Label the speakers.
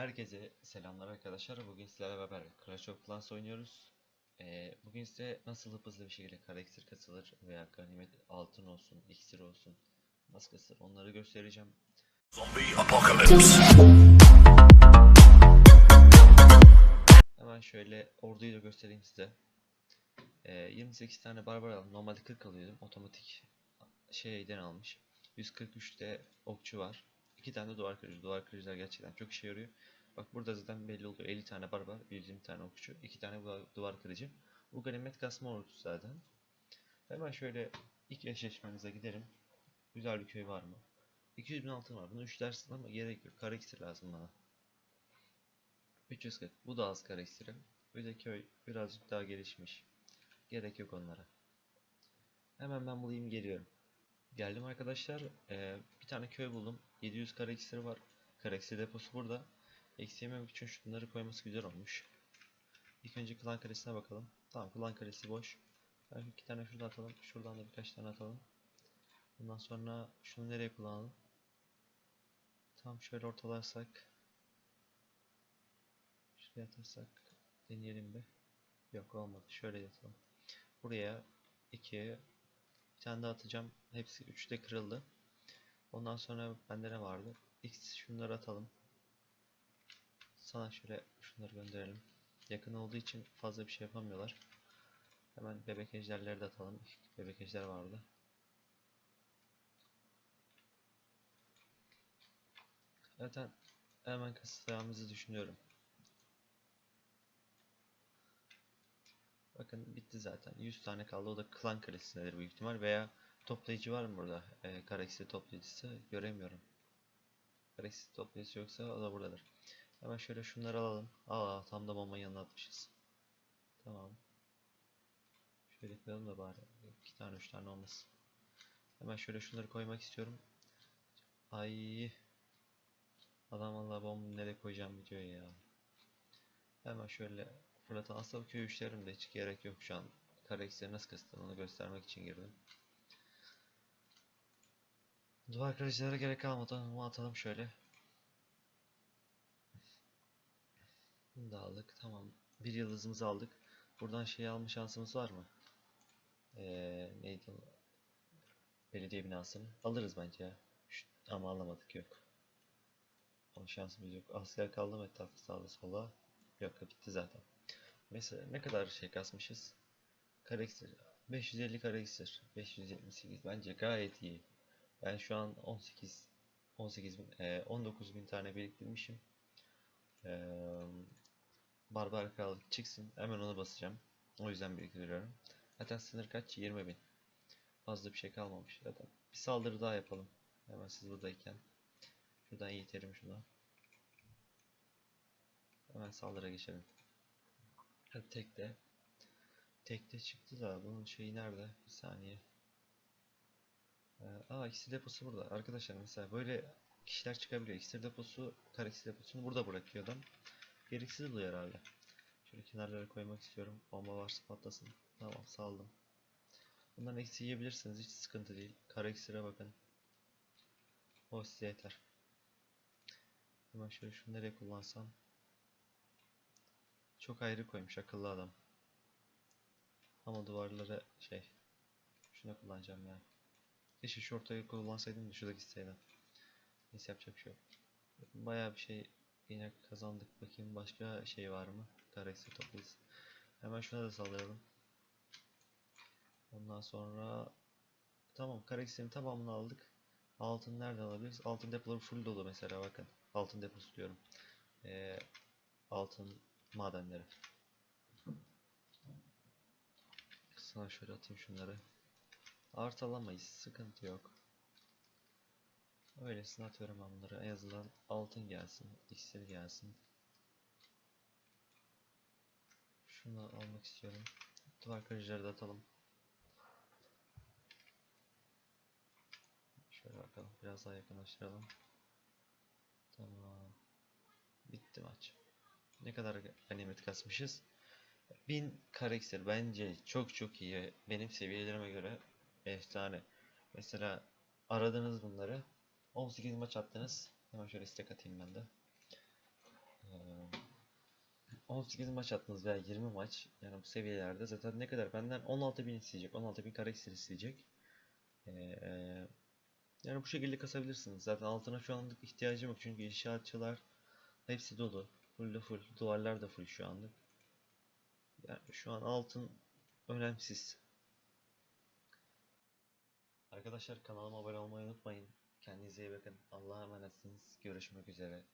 Speaker 1: Herkese selamlar arkadaşlar. Bugün sizlerle beraber Clash of Clans oynuyoruz. Ee, bugün size nasıl hıp hızlı bir şekilde karakter kasılır veya ganimet altın olsun, iksir olsun, nasıl kasılır onları göstereceğim.
Speaker 2: Zombie apocalypse.
Speaker 1: Hemen şöyle orduyu da göstereyim size. Ee, 28 tane barbar aldım. Normalde 40 alıyordum. Otomatik şeyden almış. 143'te okçu var. 2 tane duvar kırıcı. Duvar kırıcılar gerçekten çok işe yarıyor. Bak burada zaten belli oluyor. 50 tane barbar, 120 tane okçu, 2 tane duvar- kırıcı. Bu ganimet kasma ordusu zaten. Hemen şöyle ilk eşleşmemize gidelim. Güzel bir köy var mı? 200 bin altın var. Bunu 3 dersin ama gerek yok. Kara lazım bana. 340. Bu da az kara iksiri. Bir de köy birazcık daha gelişmiş. Gerek yok onlara. Hemen ben bulayım geliyorum. Geldim arkadaşlar. Ee, bir tane köy buldum. 700 kara iksiri var. Kara iksir deposu burada. Eksi yememek için şunları koyması güzel olmuş. İlk önce klan karesine bakalım. Tamam klan karesi boş. Ben iki tane şuradan atalım. Şuradan da birkaç tane atalım. Bundan sonra şunu nereye kullanalım? Tam şöyle ortalarsak. Şuraya atarsak deneyelim bir. Yok olmadı. Şöyle yatalım. Buraya 2 bir tane daha atacağım. Hepsi 3'te kırıldı. Ondan sonra bende ne vardı? X şunları atalım. Sana şöyle şunları gönderelim. Yakın olduğu için fazla bir şey yapamıyorlar. Hemen bebek ejderleri de atalım. Bebek ejder vardı. Zaten hemen kasacağımızı düşünüyorum. Bakın bitti zaten. 100 tane kaldı. O da klan kalesindedir büyük ihtimal. Veya toplayıcı var mı burada? Ee, Karaksi toplayıcısı göremiyorum. Karaksi toplayıcısı yoksa o da buradadır. Hemen şöyle şunları alalım. Aa tam da bombanın yanına atmışız. Tamam. Şöyle koyalım da bari. 2 tane 3 tane olmasın. Hemen şöyle şunları koymak istiyorum. Ay. Adam valla bombayı nereye koyacağım videoya ya. Hemen şöyle fırlatalım. Aslında bu köy işlerimde hiç gerek yok şu an. Kara eksileri nasıl kasıtlı onu göstermek için girdim. Duvar kırıcılara gerek kalmadı ama atalım şöyle. Bunu da aldık. Tamam. Bir yıldızımızı aldık. Buradan şey alma şansımız var mı? Ee, neydi o? Belediye binasını. Alırız bence ya. Ama alamadık yok. Ama şansımız yok. Asker kaldı mı etrafta sağda sola? Yok bitti zaten. Mesela ne kadar şey kasmışız? Kareksir. 550 kareksir. 578 bence gayet iyi. Ben şu an 18 18 bin, e, 19 bin tane biriktirmişim. Eee Barbar Krallık çıksın. Hemen ona basacağım. O yüzden biriktiriyorum. Zaten sınır kaç? 20 bin. Fazla bir şey kalmamış zaten. Bir saldırı daha yapalım. Hemen siz buradayken. Şuradan yiğitelim şuna. Hemen saldırıya geçelim. Hadi tekte. Tekte çıktı da bunun şeyi nerede? Bir saniye. Ee, aa ikisi deposu burada. Arkadaşlar mesela böyle kişiler çıkabiliyor. İksir deposu, kara iksir deposunu burada bırakıyor adam. Gereksiz buluyor herhalde. Şöyle kenarlara koymak istiyorum. Bomba varsa patlasın. Tamam saldım. Bundan eksi yiyebilirsiniz. Hiç sıkıntı değil. Kara iksire bakın. O size yeter. Hemen şöyle şunu nereye kullansam. Çok ayrı koymuş akıllı adam. Ama duvarlara şey. Şuna kullanacağım ya. Keşke şu ortayı kullansaydım da şurada gitseydim. Neyse yapacak bir şey yok. Bayağı bir şey yine kazandık. Bakayım başka şey var mı? Karakter toplayız. Hemen şuna da saldıralım. Ondan sonra tamam karakterin tamamını aldık. Altın nereden alabiliriz? Altın depoları full dolu mesela bakın. Altın deposu diyorum. Ee, altın madenleri. Sana şöyle atayım şunları. Art alamayız. Sıkıntı yok. Öylesine atıyorum bunları. En azından altın gelsin. iksir gelsin. Şunu almak istiyorum. Duvar kırıcıları da atalım. Şöyle bakalım. Biraz daha yakınlaştıralım. Tamam. Bitti maç. Ne kadar ganimet kasmışız? 1000 karakter bence çok çok iyi. Benim seviyelerime göre efsane. Mesela aradınız bunları. 18 maç attınız. Hemen şöyle istek atayım ben de. 18 maç attınız veya 20 maç. Yani bu seviyelerde zaten ne kadar? Benden 16.000 isteyecek. 16.000 karakter isteyecek. Ee, yani bu şekilde kasabilirsiniz. Zaten altına şu anlık ihtiyacım yok. Çünkü inşaatçılar hepsi dolu. Full full. Duvarlar da full şu anlık. Yani şu an altın önemsiz arkadaşlar kanalıma abone olmayı unutmayın. Kendinize iyi bakın. Allah'a emanetsiniz. Görüşmek üzere